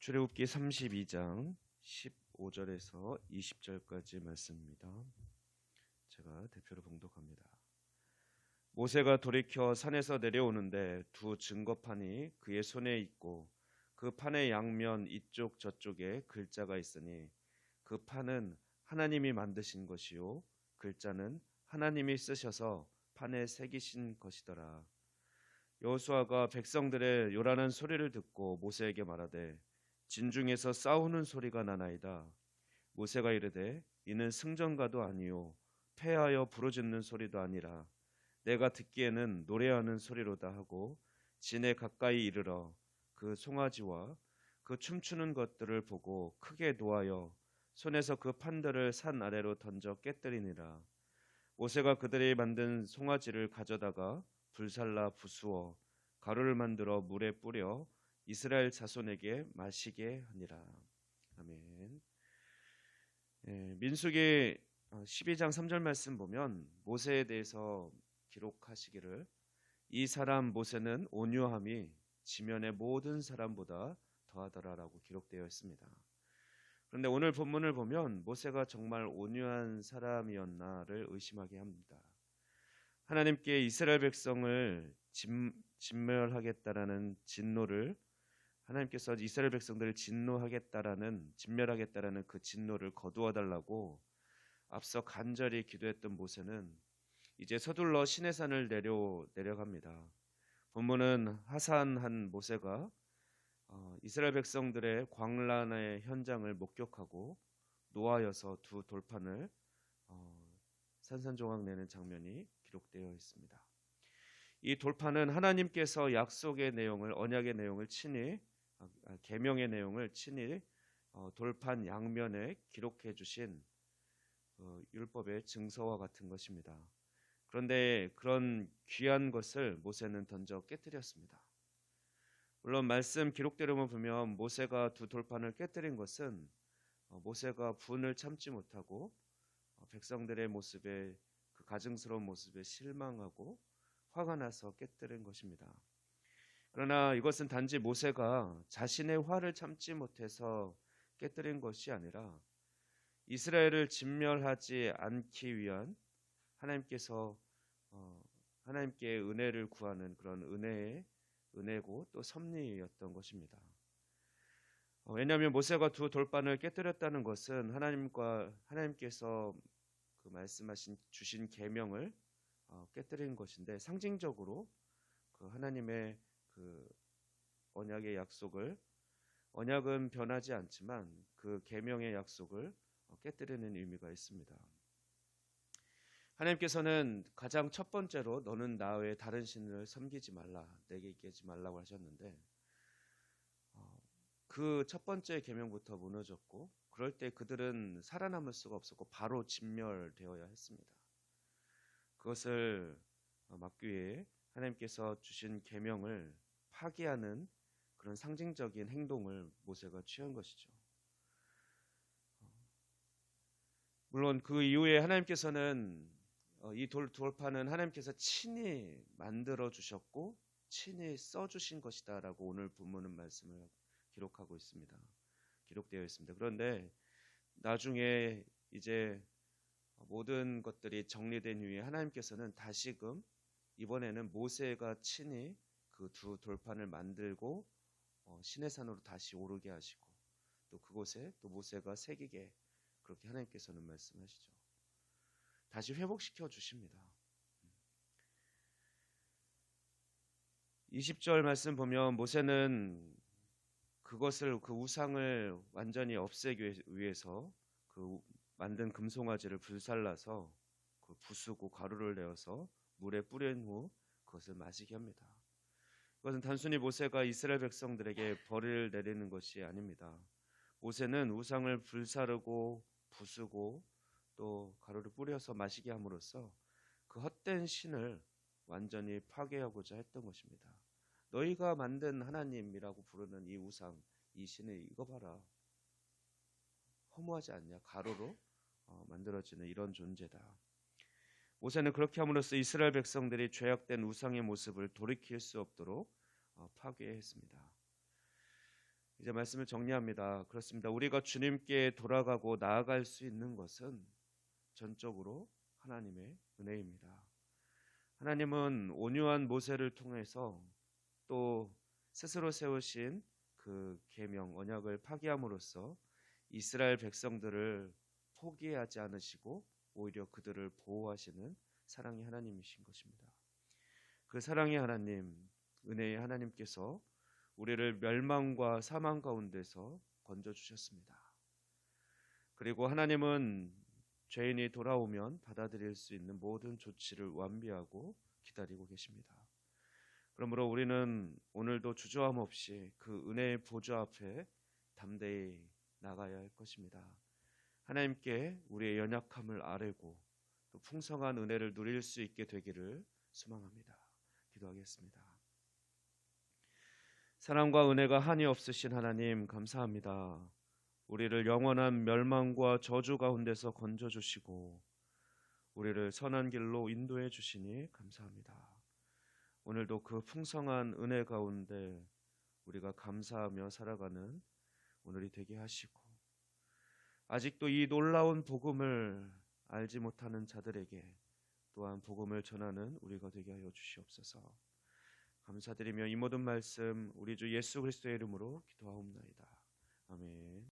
출애굽기 32장 15절에서 20절까지 말씀입니다. 제가 대표로 봉독합니다. 모세가 돌이켜 산에서 내려오는데 두 증거판이 그의 손에 있고 그 판의 양면 이쪽 저쪽에 글자가 있으니 그 판은 하나님이 만드신 것이요 글자는 하나님이 쓰셔서 판에 새기신 것이더라. 여호수아가 백성들의 요란한 소리를 듣고 모세에게 말하되 진중에서 싸우는 소리가 나나이다. 모세가 이르되 이는 승전가도 아니요 패하여 부르짖는 소리도 아니라 내가 듣기에는 노래하는 소리로다 하고 진에 가까이 이르러 그 송아지와 그 춤추는 것들을 보고 크게 노하여 손에서 그 판들을 산 아래로 던져 깨뜨리니라. 모세가 그들이 만든 송아지를 가져다가 불살라 부수어 가루를 만들어 물에 뿌려 이스라엘 자손에게 마시게 하니라. 아멘. 예, 민수기 12장 3절 말씀 보면 모세에 대해서 기록하시기를 이 사람 모세는 온유함이 지면의 모든 사람보다 더하더라라고 기록되어 있습니다. 그런데 오늘 본문을 보면 모세가 정말 온유한 사람이었나를 의심하게 합니다. 하나님께 이스라엘 백성을 진, 진멸하겠다라는 진노를 하나님께서 이스라엘 백성들을 진노하겠다라는 진멸하겠다라는 그 진노를 거두어 달라고 앞서 간절히 기도했던 모세는 이제 서둘러 시내산을 내려 내려갑니다. 본문은 하산한 모세가 어, 이스라엘 백성들의 광란의 현장을 목격하고 노하여서 두 돌판을 어, 산산조각 내는 장면이 기록되어 있습니다. 이 돌판은 하나님께서 약속의 내용을 언약의 내용을 친히 아, 계명의 내용을 친히 어, 돌판 양면에 기록해 주신 어, 율법의 증서와 같은 것입니다. 그런데 그런 귀한 것을 모세는 던져 깨뜨렸습니다. 물론 말씀 기록대로만 보면 모세가 두 돌판을 깨뜨린 것은 어, 모세가 분을 참지 못하고 어, 백성들의 모습에 그 가증스러운 모습에 실망하고 화가 나서 깨뜨린 것입니다. 그러나 이것은 단지 모세가 자신의 화를 참지 못해서 깨뜨린 것이 아니라 이스라엘을 진멸하지 않기 위한 하나님께서 어, 하나님께 은혜를 구하는 그런 은혜의 은혜고 또 섭리였던 것입니다. 어, 왜냐하면 모세가 두 돌판을 깨뜨렸다는 것은 하나님과 하나님께서 그 말씀하신 주신 계명을 어, 깨뜨린 것인데 상징적으로 그 하나님의 그 언약의 약속을 언약은 변하지 않지만 그 계명의 약속을 어, 깨뜨리는 의미가 있습니다. 하나님께서는 가장 첫 번째로 너는 나 외에 다른 신을 섬기지 말라 내게 있지 말라고 하셨는데 어, 그첫 번째 계명부터 무너졌고 그럴 때 그들은 살아남을 수가 없었고 바로 진멸되어야 했습니다. 그것을 어, 막기 위해 하나님께서 주신 계명을 파기하는 그런 상징적인 행동을 모세가 취한 것이죠. 물론 그 이후에 하나님께서는 어, 이 돌, 돌판은 하나님께서 친히 만들어 주셨고 친히 써 주신 것이다라고 오늘 본문은 말씀을 기록하고 있습니다. 기록되어 있습니다. 그런데 나중에 이제 모든 것들이 정리된 후에 하나님께서는 다시금 이번에는 모세가 친히 그 두 돌판을 만들고 어, 시내산으로 다시 오르게 하시고 또 그곳에 또 모세가 새기게 그렇게 하나님께서는 말씀하시죠. 다시 회복시켜 주십니다. 20절 말씀 보면 모세는 그것을 그 우상을 완전히 없애기 위해서 그 만든 금송아지를 불살라서 그 부수고 가루를 내어서 물에 뿌린 후 그것을 마시게 합니다. 그것은 단순히 모세가 이스라엘 백성들에게 벌을 내리는 것이 아닙니다. 모세는 우상을 불사르고 부수고 또 가루를 뿌려서 마시게 함으로써 그 헛된 신을 완전히 파괴하고자 했던 것입니다. 너희가 만든 하나님이라고 부르는 이 우상, 이 신을 이거 봐라. 허무하지 않냐? 가루로 어, 만들어지는 이런 존재다. 모세는 그렇게 함으로써 이스라엘 백성들이 죄악된 우상의 모습을 돌이킬 수 없도록 어, 파괴했습니다. 이제 말씀을 정리합니다. 그렇습니다. 우리가 주님께 돌아가고 나아갈 수 있는 것은 전적으로 하나님의 은혜입니다. 하나님은 온유한 모세를 통해서 또 스스로 세우신 그 계명 언약을 파기함으로써 이스라엘 백성들을 포기하지 않으시고 오히려 그들을 보호하시는 사랑의 하나님이신 것입니다. 그 사랑의 하나님, 은혜의 하나님께서 우리를 멸망과 사망 가운데서 건져 주셨습니다. 그리고 하나님은 죄인이 돌아오면 받아들일 수 있는 모든 조치를 완비하고 기다리고 계십니다. 그러므로 우리는 오늘도 주저함 없이 그 은혜의 보좌 앞에 담대히 나가야 할 것입니다. 하나님께 우리의 연약함을 아뢰고 또 풍성한 은혜를 누릴 수 있게 되기를 소망합니다. 기도하겠습니다. 사랑과 은혜가 한이 없으신 하나님 감사합니다. 우리를 영원한 멸망과 저주 가운데서 건져 주시고 우리를 선한 길로 인도해 주시니 감사합니다. 오늘도 그 풍성한 은혜 가운데 우리가 감사하며 살아가는 오늘이 되게 하시고 아직도 이 놀라운 복음을 알지 못하는 자들에게 또한 복음을 전하는 우리가 되게 하여 주시옵소서. 감사드리며 이 모든 말씀 우리 주 예수 그리스도의 이름으로 기도하옵나이다. 아멘.